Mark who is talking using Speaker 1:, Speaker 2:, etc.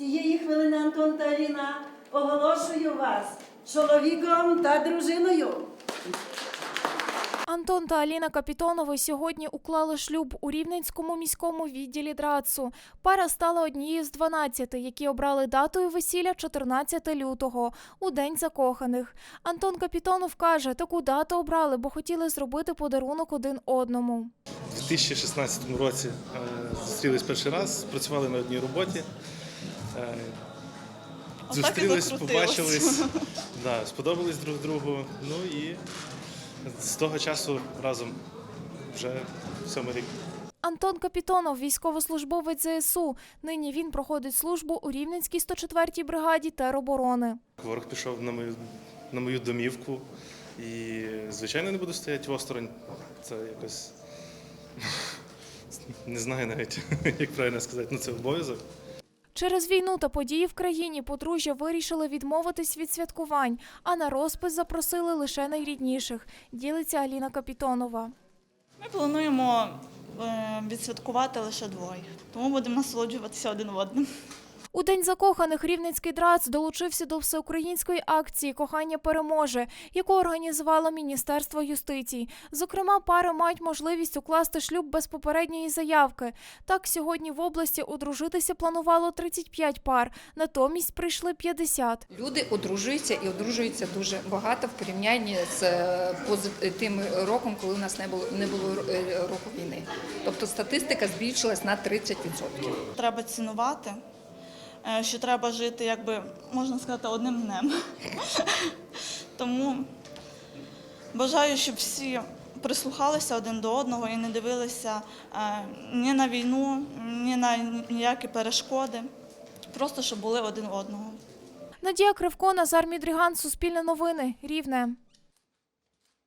Speaker 1: цієї хвилини Антон та Аліна оголошую вас чоловіком та дружиною.
Speaker 2: Антон та Аліна Капітонови сьогодні уклали шлюб у Рівненському міському відділі ДРАЦу. Пара стала однією з 12, які обрали датою весілля 14 лютого, у День закоханих. Антон Капітонов каже, таку дату обрали, бо хотіли зробити подарунок один одному.
Speaker 3: У 2016 році е, зустрілись перший раз, працювали на одній роботі. Зустрілись, побачились, да, сподобались друг другу. Ну і з того часу разом вже сьомий рік.
Speaker 2: Антон Капітонов, військовослужбовець ЗСУ. Нині він проходить службу у Рівненській 104-й бригаді тероборони.
Speaker 3: Ворог пішов на мою, на мою домівку і, звичайно, не буду стояти осторонь. Це якось не знаю навіть, як правильно сказати, ну це обов'язок.
Speaker 2: Через війну та події в країні подружжя вирішили відмовитись від святкувань, а на розпис запросили лише найрідніших. Ділиться Аліна Капітонова.
Speaker 4: Ми плануємо е, відсвяткувати лише двоє, тому будемо насолоджуватися один одним.
Speaker 2: У день закоханих Рівненський драц долучився до всеукраїнської акції Кохання переможе, яку організувало Міністерство юстиції. Зокрема, пари мають можливість укласти шлюб без попередньої заявки. Так, сьогодні в області одружитися планувало 35 пар, натомість прийшли 50.
Speaker 5: Люди одружуються і одружуються дуже багато в порівнянні з е, тим роком, коли у нас не було не було е, року війни. Тобто статистика збільшилась на 30%.
Speaker 4: Треба цінувати, що треба жити, якби можна сказати, одним днем. Тому бажаю, щоб всі прислухалися один до одного і не дивилися е, ні на війну, ні на ніякі перешкоди. Просто щоб були один одного.
Speaker 2: Надія Кривко, Назар Мідріган, Суспільне новини, Рівне.